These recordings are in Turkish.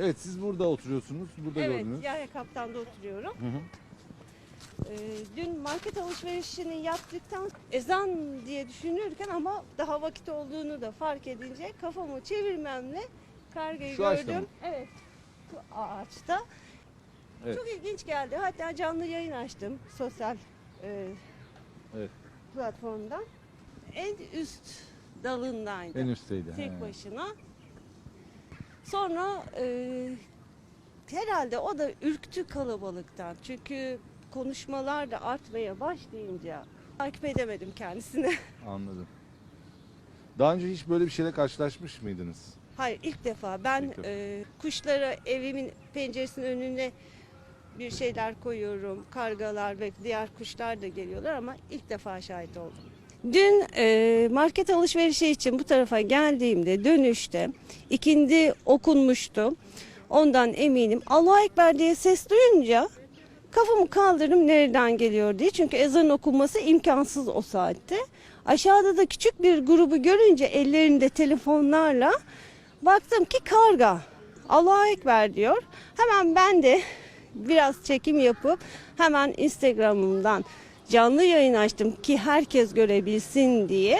Evet siz burada oturuyorsunuz. Burada Evet, gördünüz. Yahya Kaptan'da oturuyorum. Hı hı. Ee, dün market alışverişini yaptıktan ezan diye düşünürken ama daha vakit olduğunu da fark edince kafamı çevirmemle kargayı Şu ağaçta gördüm. mı? Evet. Bu ağaçta. Evet. Çok ilginç geldi. Hatta canlı yayın açtım sosyal e, Evet. platformdan. En üst dalındaydı. En üstteydi. tek he. başına. Sonra e, herhalde o da ürktü kalabalıktan. Çünkü konuşmalar da artmaya başlayınca takip edemedim kendisini. Anladım. Daha önce hiç böyle bir şeyle karşılaşmış mıydınız? Hayır ilk defa ben İlk defa. e, kuşlara evimin penceresinin önüne bir şeyler koyuyorum. Kargalar ve diğer kuşlar da geliyorlar ama ilk defa şahit oldum. Dün e, market alışverişi için bu tarafa geldiğimde dönüşte ikindi okunmuştu. Ondan eminim. Allahu Ekber diye ses duyunca kafamı kaldırdım nereden geliyor diye. Çünkü ezan okunması imkansız o saatte. Aşağıda da küçük bir grubu görünce ellerinde telefonlarla baktım ki karga. Allahu Ekber diyor. Hemen ben de biraz çekim yapıp hemen Instagram'ımdan canlı yayın açtım ki herkes görebilsin diye.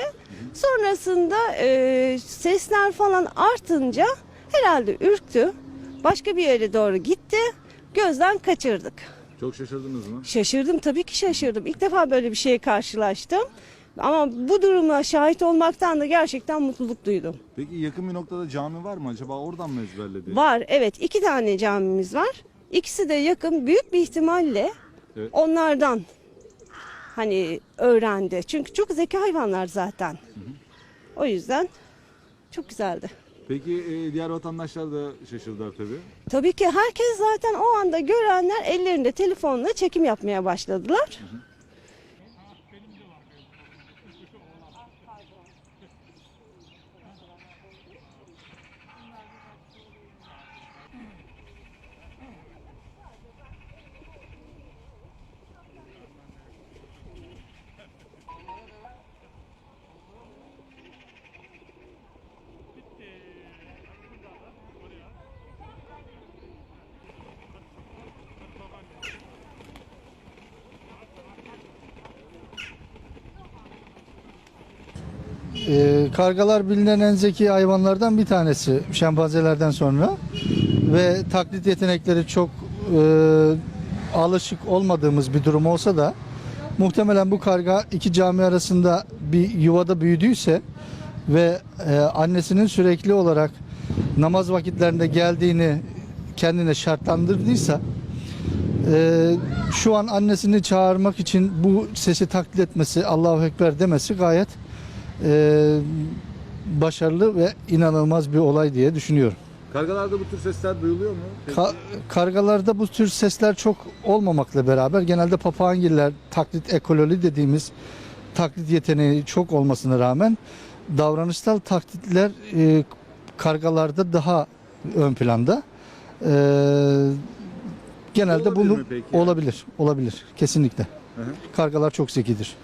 Sonrasında e, sesler falan artınca herhalde ürktü. Başka bir yere doğru gitti. Gözden kaçırdık. Çok şaşırdınız mı? Şaşırdım tabii ki şaşırdım. İlk defa böyle bir şeye karşılaştım. Ama bu duruma şahit olmaktan da gerçekten mutluluk duydum. Peki yakın bir noktada cami var mı? Acaba oradan mı ezberledi? Var evet iki tane camimiz var. İkisi de yakın büyük bir ihtimalle Evet. onlardan hani öğrendi. Çünkü çok zeki hayvanlar zaten. O yüzden çok güzeldi. Peki e, diğer vatandaşlar da şaşırdılar tabii. Tabii ki herkes zaten o anda görenler ellerinde telefonla çekim yapmaya başladılar. Ee, kargalar bilinen en zeki hayvanlardan bir tanesi şempanzelerden sonra. Ve taklit yetenekleri çok e, alışık olmadığımız bir durum olsa da muhtemelen bu karga iki cami arasında bir yuvada büyüdüyse ve e, annesinin sürekli olarak namaz vakitlerinde geldiğini kendine şartlandırdıysa e, şu an annesini çağırmak için bu sesi taklit etmesi, Allahu Ekber demesi gayet e, başarılı ve inanılmaz bir olay diye düşünüyorum. Kargalarda bu tür sesler duyuluyor mu? Ka- kargalarda bu tür sesler çok olmamakla beraber genelde papağangiller taklit ekololi dediğimiz taklit yeteneği çok olmasına rağmen davranışsal taklitler e, kargalarda daha ön planda. E, genelde Olabilir bunu olabilir, olabilir kesinlikle. Hı hı. Kargalar çok zekidir.